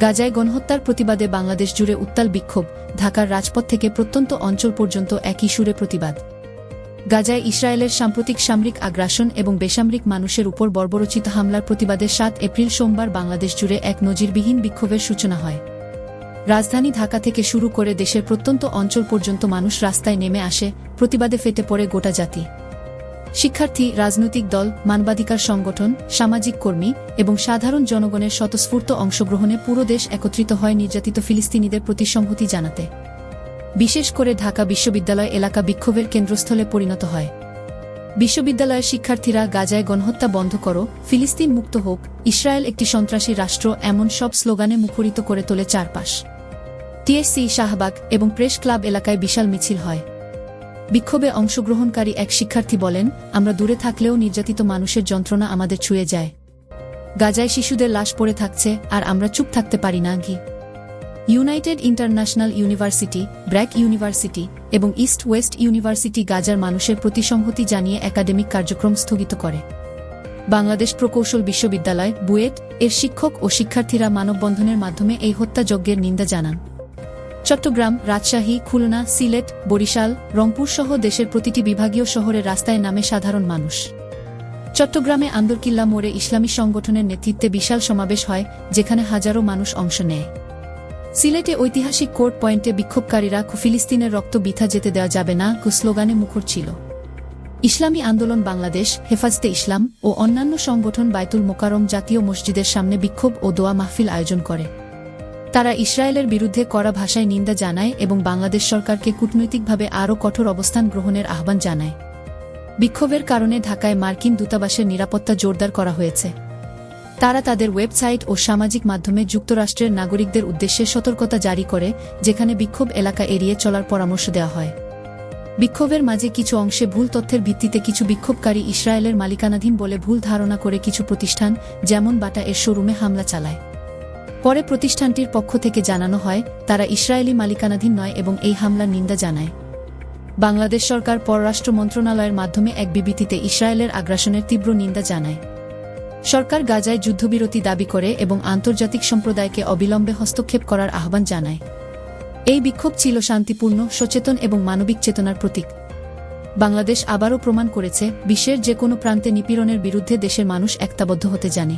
গাজায় গণহত্যার প্রতিবাদে বাংলাদেশ জুড়ে উত্তাল বিক্ষোভ, ঢাকার রাজপথ থেকে প্রত্যন্ত অঞ্চল পর্যন্ত একই সুরে প্রতিবাদ। গাজায় ইসরায়েলের সাম্প্রতিক সামরিক আগ্রাসন এবং বেসামরিক মানুষের উপর বর্বরচিত হামলার প্রতিবাদে সাত এপ্রিল সোমবার বাংলাদেশ জুড়ে এক নজিরবিহীন বিক্ষোভের সূচনা হয়। রাজধানী ঢাকা থেকে শুরু করে দেশের প্রত্যন্ত অঞ্চল পর্যন্ত মানুষ রাস্তায় নেমে আসে, প্রতিবাদে ফেটে পড়ে গোটা জাতি। শিক্ষার্থী, রাজনৈতিক দল, মানবাধিকার সংগঠন, সামাজিক কর্মী এবং সাধারণ জনগণের স্বতঃস্ফূর্ত অংশগ্রহণে পুরো দেশ একত্রিত হয় নির্যাতিত ফিলিস্তিনিদের প্রতি সংহতি জানাতে। বিশেষ করে ঢাকা বিশ্ববিদ্যালয় এলাকা বিক্ষোভের কেন্দ্রস্থলে পরিণত হয়। বিশ্ববিদ্যালয়ের শিক্ষার্থীরা গাজায় গণহত্যা বন্ধ করো, ফিলিস্তিন মুক্ত হোক, ইসরায়েল একটি সন্ত্রাসী রাষ্ট্র এমন সব স্লোগানে মুখরিত করে তোলে চারপাশ। টিএসসি শাহবাগ এবং প্রেস ক্লাব এলাকায় বিশাল মিছিল হয়। বিক্ষোভে অংশগ্রহণকারী এক শিক্ষার্থী বলেন, আমরা দূরে থাকলেও নির্যাতিত মানুষের যন্ত্রণা আমাদের ছুঁয়ে যায়। গাজায় শিশুদের লাশ পড়ে থাকছে, আর আমরা চুপ থাকতে পারি না গি United International University, BRAC University এবং ইস্ট ওয়েস্ট ইউনিভার্সিটি গাজার মানুষের প্রতি সংহতি জানিয়ে একাডেমিক কার্যক্রম স্থগিত করে। বাংলাদেশ প্রকৌশল বিশ্ববিদ্যালয়, বুয়েট, এর শিক্ষক ও শিক্ষার্থীরা মানববন্ধনের মাধ্যমে এই হত্যাযজ্ঞের নিন্দা জানান। চট্টগ্রাম, রাজশাহী, খুলনা, সিলেট, বরিশাল, রংপুর সহ দেশের প্রতিটি বিভাগীয় শহরে রাস্তায় নামে সাধারণ মানুষ। চট্টগ্রামে আন্দরকিল্লা মোড়ে ইসলামী সংগঠনের নেতৃত্বে বিশাল সমাবেশ হয়, যেখানে হাজারো মানুষ অংশ নেয়। সিলেটে ঐতিহাসিক কোর্ট পয়েন্টে বিক্ষোভকারীরা ফিলিস্তিনের রক্ত বিথা যেতে দেওয়া যাবে না স্লোগানে মুখর ছিল। ইসলামী আন্দোলন বাংলাদেশ, হেফাজতে ইসলাম ও অন্যান্য সংগঠন বায়তুল মোকারম জাতীয় মসজিদের সামনে বিক্ষোভ ও দোয়া মাহফিল আয়োজন করে। তারা ইসরায়েলের বিরুদ্ধে কড়া ভাষায় নিন্দা জানায় এবং বাংলাদেশ সরকারকে কূটনৈতিকভাবে আরও কঠোর অবস্থান গ্রহণের আহ্বান জানায়। বিক্ষোভের কারণে ঢাকায় মার্কিন দূতাবাসের নিরাপত্তা জোরদার করা হয়েছে। তারা তাদের ওয়েবসাইট ও সামাজিক মাধ্যমে যুক্তরাষ্ট্রের নাগরিকদের উদ্দেশ্যে সতর্কতা জারি করে, যেখানে বিক্ষোভ এলাকা এড়িয়ে চলার পরামর্শ দেওয়া হয়। বিক্ষোভের মাঝে কিছু অংশে ভুল তথ্যের ভিত্তিতে কিছু বিক্ষোভকারী ইসরায়েলের মালিকানাধীন বলে ভুল ধারণা করে কিছু প্রতিষ্ঠান, যেমন বাটা এর শোরুমে হামলা চালায়। পরে প্রতিষ্ঠানটির পক্ষ থেকে জানানো হয়, তারা ইসরায়েলি মালিকানাধীন নয় এবং এই হামলার নিন্দা জানায়। বাংলাদেশ সরকার পররাষ্ট্র মন্ত্রণালয়ের মাধ্যমে এক বিবৃতিতে ইসরায়েলের আগ্রাসনের তীব্র নিন্দা জানায়। সরকার গাজায় যুদ্ধবিরতি দাবি করে এবং আন্তর্জাতিক সম্প্রদায়কে অবিলম্বে হস্তক্ষেপ করার আহ্বান জানায়। এই বিক্ষোভ ছিল শান্তিপূর্ণ, সচেতন এবং মানবিক চেতনার প্রতীক। বাংলাদেশ আবারও প্রমাণ করেছে, বিশ্বের যে কোনো প্রান্তে নিপীড়নের বিরুদ্ধে দেশের মানুষ একতাবদ্ধ হতে জানে।